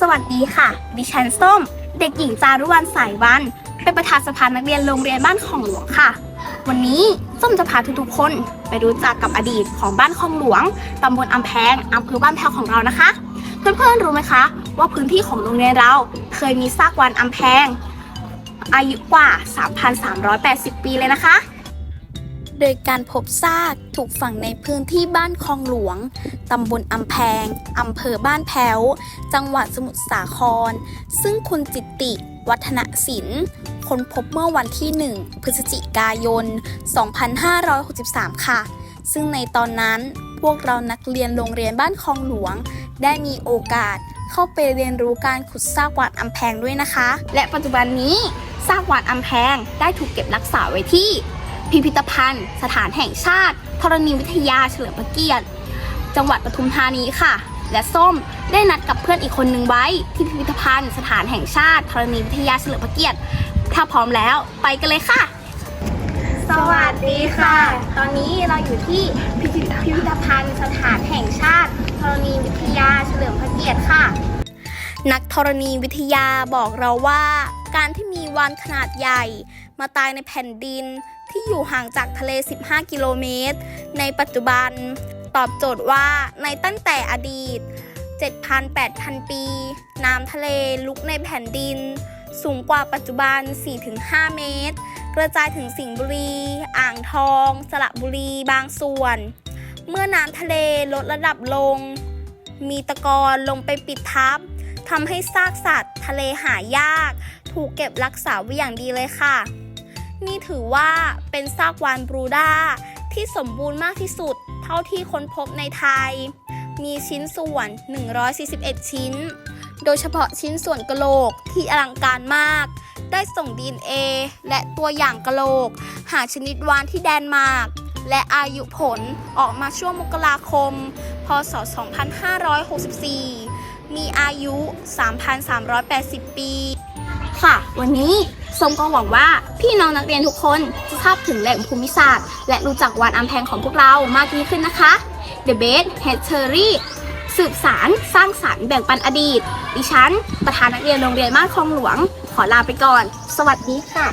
สวัสดีค่ะ ดิฉันส้ม เด็กหญิงจารุวรรณสายวัน เป็นประธานสภานักเรียนโรงเรียนบ้านคลองหลวงค่ะ วันนี้ส้มจะพาทุกๆคนไปรู้จักกับอดีตของบ้านคลองหลวงตำบลอำแพงอำเภอบ้านแพวของเรานะคะ เพื่อนๆรู้ไหมคะ ว่าพื้นที่ของโรงเรียนเราเคยมีซากวานอำแพง อายุกว่า 3,380 ปีเลยนะคะ โดยการพบซากถูกฝังในพื้นที่บ้านคลองหลวง ตำบลอำแพง อำเภอบ้านแพ้ว จังหวัดสมุทรสาคร ซึ่งคุณจิตติ วัฒนศิลป์ค้นพบเมื่อวันที่ 1 พฤศจิกายน 2563 ค่ะ ซึ่งในตอนนั้นพวกเรานักเรียนโรงเรียนบ้านคลองหลวง ได้มีโอกาสเข้าไปเรียนรู้การขุดซากวาดอำแพงด้วยนะคะ และปัจจุบันนี้ซากวานอำแพงได้ถูกเก็บรักษาไว้ที่ พิพิธภัณฑ์ สถานแห่งชาติธรณีวิทยาเฉลิมพระเกียรติ จังหวัดปทุมธานีค่ะ และส้มได้นัดกับเพื่อนอีกคนนึงไว้ที่พิพิธภัณฑ์ สถานแห่งชาติธรณีวิทยาเฉลิมพระเกียรติ ถ้าพร้อมแล้วไปกันเลยค่ะ สวัสดีค่ะ ตอนนี้เราอยู่ที่พิพิพิพิธภัณฑ์ สถานแห่งชาติธรณีวิทยาเฉลิมพระเกียรติค่ะ นักธรณีวิทยาบอกเราว่า การที่มีวานขนาดใหญ่ มาตายในแผ่นดินที่อยู่ห่างจากทะเล 15 กิโลเมตร ในปัจจุบันตอบโจทย์ว่าในตั้งแต่อดีต 7,000-8,000 ปี น้ำทะเลลุกในแผ่นดิน สูงกว่าปัจจุบัน 4-5 เมตร กระจายถึงสิงห์บุรี อ่างทอง สระบุรีบางส่วน เมื่อน้ำทะเลลดระดับลง มีตะกอนลงไปปิดทับทำให้ซากสัตว์ทะเลหายาก ถูกเก็บรักษาไว้อย่างดีเลยค่ะ นี่ถือว่าเป็นซากวานบรูด้าที่สมบูรณ์มากที่สุด เท่าที่ค้นพบในไทย มีชิ้นส่วน 141 ชิ้น โดยเฉพาะชิ้นส่วนกะโหลกที่อลังการมาก ได้ส่ง DNA และตัวอย่างกะโหลก หาชนิดวานที่แดนมาร์กและอายุผลออกมาช่วงมกราคม พศ 2564 มีอายุ 3,380 ปี ค่ะ วันนี้สมก็หวังว่าพี่น้องนักเรียนทุกคนจะทราบถึงแหล่งภูมิศาสตร์ และรู้จักวานอัมแพงของพวกเรามากยิ่งขึ้นนะคะ The Best History สืบสารสร้างสรรค์แบ่งปันอดีต ดิฉัน ประธานนักเรียนโรงเรียนบ้านคลองหลวง ขอลาไปก่อน สวัสดีค่ะ